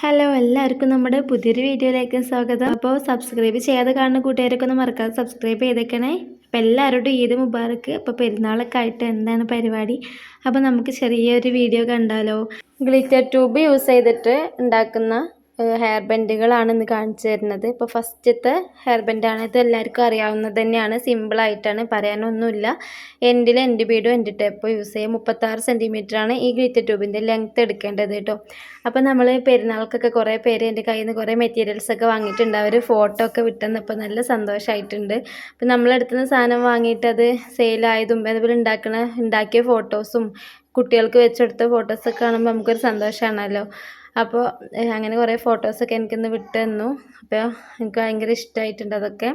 Hello എല്ലാവർക്കും നമ്മുടെ പുതിയൊരു വീഡിയോയിലേക്ക് സ്വാഗതം. അപ്പോൾ സബ്സ്ക്രൈബ് ചെയ്യാതെ കാണുന്ന കൂട്ടുകാരൊക്കെ ഒന്ന് മറക്കാതെ സബ്സ്ക്രൈബ് ചെയ്തേക്കണേ. അപ്പോൾ എല്ലാവരോടും ഈദ് മുബാറക്ക്. അപ്പോൾ പെരുന്നാളൊക്കെ ആയിട്ട് എന്താണ് പരിപാടി? അപ്പോൾ നമുക്ക് ചെറിയൊരു വീഡിയോ കണ്ടാലോ. ഗ്ലിറ്റർ ട്യൂബ് യൂസ് ചെയ്തിട്ട് ഉണ്ടാക്കുന്ന ഹെയർ ബെൻഡുകളാണ് ഇന്ന് കാണിച്ചു തരുന്നത്. ഇപ്പോൾ ഫസ്റ്റത്തെ ഹെയർ ബെൻഡാണ് ഇത് എല്ലാവർക്കും അറിയാവുന്നത് തന്നെയാണ്. സിമ്പിളായിട്ടാണ് പറയാനൊന്നുമില്ല. എൻഡിൽ എൻഡ് ബീഡും എൻഡ് ടേപ്പും യൂസ് ചെയ്യും. മുപ്പത്താറ് ആണ് ഈ ഗ്ലിറ്റർ ട്യൂബിന്റെ ലെങ്ത്ത് എടുക്കേണ്ടത് കേട്ടോ അപ്പോൾ നമ്മൾ പെരുന്നാൾക്കൊക്കെ കുറേ പേര് എന്റെ കയ്യിൽ നിന്ന് കുറേ മെറ്റീരിയൽസ് ഒക്കെ വാങ്ങിയിട്ടുണ്ട്. അവർ ഫോട്ടോ ഒക്കെ വിട്ടെന്നപ്പോൾ നല്ല സന്തോഷമായിട്ടുണ്ട് അപ്പോൾ നമ്മളെടുത്തുന്ന സാധനം വാങ്ങിയിട്ട് അത് സെയിലായതും അതുപോലെ ഉണ്ടാക്കണ ഉണ്ടാക്കിയ ഫോട്ടോസും കുട്ടികൾക്ക് വെച്ചെടുത്ത ഫോട്ടോസൊക്കെ കാണുമ്പോൾ നമുക്കൊരു സന്തോഷമാണല്ലോ അപ്പോൾ അങ്ങനെ കുറേ ഫോട്ടോസൊക്കെ എനിക്കൊന്ന് വിട്ട് തന്നു അപ്പോൾ എനിക്ക് ഭയങ്കര ഇഷ്ടമായിട്ടുണ്ട് അതൊക്കെ.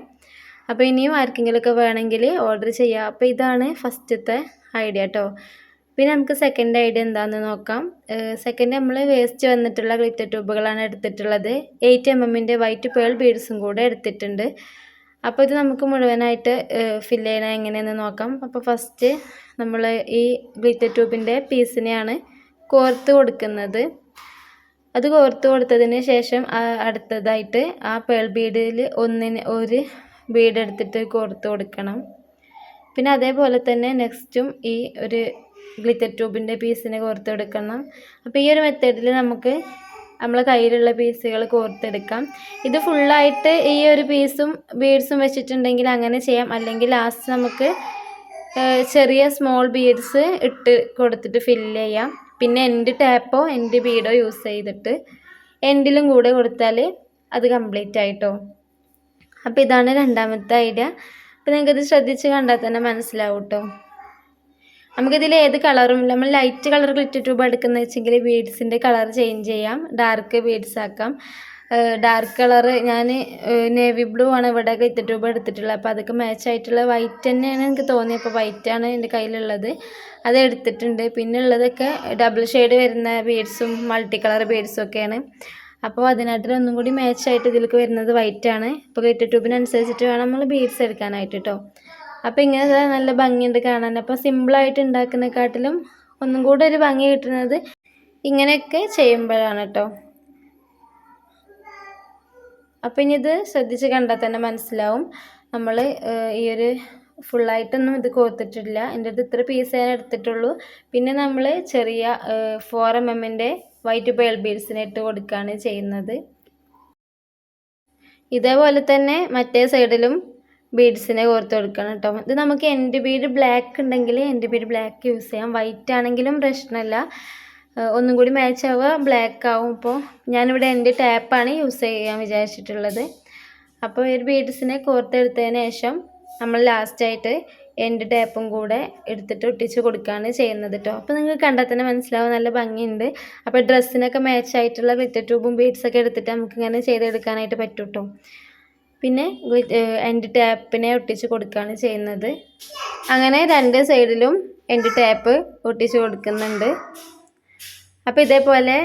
അപ്പോൾ ഇനിയും ആർക്കെങ്കിലുമൊക്കെ വേണമെങ്കിൽ ഓർഡർ ചെയ്യാം. അപ്പോൾ ഇതാണ് ഫസ്റ്റത്തെ ഐഡിയ കേട്ടോ പിന്നെ നമുക്ക് സെക്കൻഡ് ഐഡിയ എന്താണെന്ന് നോക്കാം. സെക്കൻഡ് നമ്മൾ വേസ്റ്റ് വന്നിട്ടുള്ള ഗ്ലിറ്റർ ട്യൂബുകളാണ് എടുത്തിട്ടുള്ളത്. എയ്റ്റ് എം എമ്മിന്റെ വൈറ്റ് പേൾ ബീഡ്സും കൂടെ എടുത്തിട്ടുണ്ട്. അപ്പോൾ ഇത് നമുക്ക് മുഴുവനായിട്ട് ഫില്ല് ചെയ്യണം എങ്ങനെയെന്ന് നോക്കാം. അപ്പോൾ ഫസ്റ്റ് നമ്മൾ ഈ ഗ്ലിറ്റർ ട്യൂബിന്റെ പീസിനെയാണ് കോർത്ത് കൊടുക്കുന്നത്. അത് കോർത്ത് കൊടുത്തതിന് ശേഷം അടുത്തതായിട്ട് ആ പേൾ ബീഡിൽ ഒന്നിന് ഒരു ബീഡ് എടുത്തിട്ട് കോർത്ത് കൊടുക്കണം. പിന്നെ അതേപോലെ തന്നെ നെക്സ്റ്റും ഈ ഒരു ഗ്ലിറ്റർ ട്യൂബിന്റെ പീസിനെ കോർത്ത് കൊടുക്കണം അപ്പോൾ ഈ ഒരു മെത്തേഡിൽ നമുക്ക് നമ്മളെ കയ്യിലുള്ള പീസുകൾ കോർത്തെടുക്കാം ഇത് ഫുള്ളായിട്ട് ഈ ഒരു പീസും ബീഡ്സും വെച്ചിട്ടുണ്ടെങ്കിൽ അങ്ങനെ ചെയ്യാം. അല്ലെങ്കിൽ ലാസ്റ്റ് നമുക്ക് ചെറിയ സ്മോൾ ബീഡ്സ് ഇട്ട് കൊടുത്തിട്ട് ഫില്ല് ചെയ്യാം. പിന്നെ എൻഡ് ടാപ്പോ എന്റെ ബീഡോ യൂസ് ചെയ്തിട്ട് എൻഡിലും കൂടെ കൊടുത്താൽ അത് കംപ്ലീറ്റ് ആയിട്ടോ. അപ്പോൾ ഇതാണ് രണ്ടാമത്തെ ഐഡിയ. അപ്പോൾ നിങ്ങൾക്കിത് ശ്രദ്ധിച്ച് കണ്ടാൽ തന്നെ മനസ്സിലാവും കേട്ടോ നമുക്കിതിൽ ഏത് കളറും നമ്മൾ ലൈറ്റ് കളർ ഗ്ലിറ്റർ ട്യൂബ് എടുക്കുന്ന വെച്ചെങ്കിൽ ബീഡ്സിന്റെ കളർ ചേഞ്ച് ചെയ്യാം. ഡാർക്ക് ബീഡ്സ് ആക്കാം. ഡാർക്ക് കളറ് ഞാൻ നേവി ബ്ലൂ ആണ് ഇവിടെ ഗ്ലിറ്റർ ട്യൂബ് എടുത്തിട്ടുള്ളത്. അപ്പോൾ അതൊക്കെ മാച്ച് ആയിട്ടുള്ള വൈറ്റ് തന്നെയാണ് എനിക്ക് തോന്നിയത് അപ്പോൾ വൈറ്റാണ് എന്റെ കയ്യിലുള്ളത്. അത് എടുത്തിട്ടുണ്ട്. പിന്നെ ഉള്ളതൊക്കെ ഡബിൾ ഷെയ്ഡ് വരുന്ന ബീഡ്സും മൾട്ടി കളർ ബീഡ്സും ഒക്കെയാണ്. അപ്പോൾ അതിനായിട്ട് ഒന്നും കൂടി മാച്ച് ആയിട്ട് ഇതിലേക്ക് വരുന്നത് വൈറ്റാണ് അപ്പോൾ ഗ്ലിറ്റർ ട്യൂബിനനുസരിച്ചിട്ട് വേണം നമ്മൾ ബീഡ്സ് എടുക്കാനായിട്ട് കേട്ടോ അപ്പോൾ ഇങ്ങനെ നല്ല ഭംഗിയുണ്ട് കാണാൻ. അപ്പോൾ സിമ്പിളായിട്ട് ഉണ്ടാക്കുന്നതിനെക്കാട്ടിലും ഒന്നും കൂടെ ഒരു ഭംഗി കിട്ടുന്നത് ഇങ്ങനെയൊക്കെ ചെയ്യുമ്പോഴാണ് കേട്ടോ അപ്പോൾ ഇനി ഇത് ശ്രദ്ധിച്ച് കണ്ടാൽ തന്നെ മനസ്സിലാവും. നമ്മൾ ഈ ഒരു ഫുള്ളായിട്ടൊന്നും ഇത് കോർത്തിട്ടില്ല. എന്റെ അടുത്ത് ഇത്ര പീസ് ഞാൻ എടുത്തിട്ടുള്ളൂ. പിന്നെ നമ്മൾ ചെറിയ ഫോർ എം എമ്മിന്റെ വൈറ്റ് പേൾ ബീഡ്സിനെ ഇട്ട് കൊടുക്കുകയാണ് ചെയ്യുന്നത്. ഇതേപോലെ തന്നെ മറ്റേ സൈഡിലും ബീഡ്സിനെ കോർത്ത് കൊടുക്കണം കേട്ടോ ഇത് നമുക്ക് എന്റെ ബീഡ് ബ്ലാക്ക് ഉണ്ടെങ്കിൽ എന്റെ ബീഡ് ബ്ലാക്ക് യൂസ് ചെയ്യാം. വൈറ്റ് ആണെങ്കിലും പ്രശ്നമല്ല ഒന്നും കൂടി മാച്ച് ആവുക. ബ്ലാക്ക് ആവും ഇപ്പോൾ ഞാനിവിടെ എന്റെ ടാപ്പാണ് യൂസ് ചെയ്യാൻ വിചാരിച്ചിട്ടുള്ളത്. അപ്പോൾ ഒരു ബീഡ്സിനെ കോർത്തെടുത്തതിന് ശേഷം നമ്മൾ ലാസ്റ്റായിട്ട് എന്റെ ടാപ്പും കൂടെ എടുത്തിട്ട് ഒട്ടിച്ച് കൊടുക്കുകയാണ് ചെയ്യുന്നത് കേട്ടോ അപ്പോൾ നിങ്ങൾക്ക് കണ്ടാൽ തന്നെ മനസ്സിലാവും നല്ല ഭംഗിയുണ്ട്. അപ്പോൾ ഡ്രസ്സിനൊക്കെ മാച്ച് ആയിട്ടുള്ള ഗ്ലിറ്റർ ട്യൂബും ബീഡ്സൊക്കെ എടുത്തിട്ട് നമുക്ക് ഇങ്ങനെ ചെയ്തെടുക്കാനായിട്ട് പറ്റും കേട്ടോ പിന്നെ എന്റെ ടാപ്പിനെ ഒട്ടിച്ച് കൊടുക്കുകയാണ് ചെയ്യുന്നത്. അങ്ങനെ രണ്ട് സൈഡിലും എന്റെ ടാപ്പ് ഒട്ടിച്ച് കൊടുക്കുന്നുണ്ട്. അപ്പോൾ ഇതേപോലെ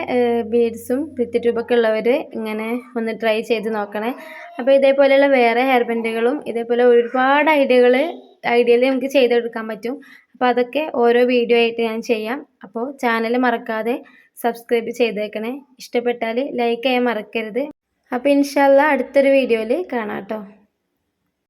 ബീഡ്സും ഭിത്തി ട്യൂബൊക്കെ ഉള്ളവർ ഇങ്ങനെ ഒന്ന് ട്രൈ ചെയ്ത് നോക്കണേ. അപ്പോൾ ഇതേപോലെയുള്ള വേറെ ഹെയർ ബെൻഡുകളും ഇതേപോലെ ഒരുപാട് ഐഡിയകൾ ഐഡിയയിൽ നമുക്ക് ചെയ്തെടുക്കാൻ പറ്റും. അപ്പോൾ അതൊക്കെ ഓരോ വീഡിയോ ആയിട്ട് ഞാൻ ചെയ്യാം. അപ്പോൾ ചാനൽ മറക്കാതെ സബ്സ്ക്രൈബ് ചെയ്തേക്കണേ. ഇഷ്ടപ്പെട്ടാൽ ലൈക്ക് ചെയ്യാൻ മറക്കരുത്. അപ്പോൾ ഇൻഷാല്ല അടുത്തൊരു വീഡിയോയിൽ കാണാം കേട്ടോ.